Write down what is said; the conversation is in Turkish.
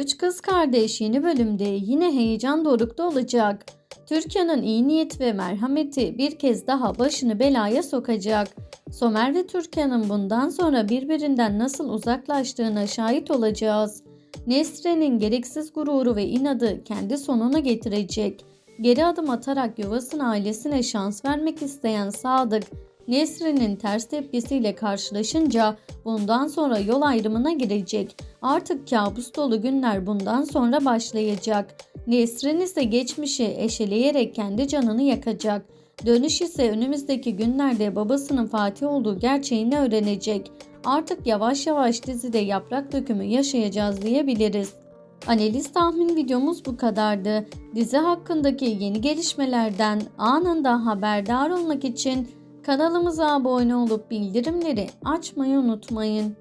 Üç Kız Kardeş yeni bölümde yine heyecan dorukta olacak. Türkan'ın iyi niyet ve merhameti bir kez daha başını belaya sokacak. Somer ve Türkan'ın bundan sonra birbirinden nasıl uzaklaştığına şahit olacağız. Nesrin'in gereksiz gururu ve inadı kendi sonunu getirecek. Geri adım atarak yuvasına ailesine şans vermek isteyen Sadık, Nesrin'in ters tepkisiyle karşılaşınca bundan sonra yol ayrımına girecek. Artık kabus dolu günler bundan sonra başlayacak. Nesrin ise geçmişi eşeleyerek kendi canını yakacak. Dönüş ise önümüzdeki günlerde babasının Fatih olduğu gerçeğini öğrenecek. Artık yavaş yavaş dizide yaprak dökümü yaşayacağız diyebiliriz. Analiz tahmin videomuz bu kadardı. Dizi hakkındaki yeni gelişmelerden anında haberdar olmak için kanalımıza abone olup bildirimleri açmayı unutmayın.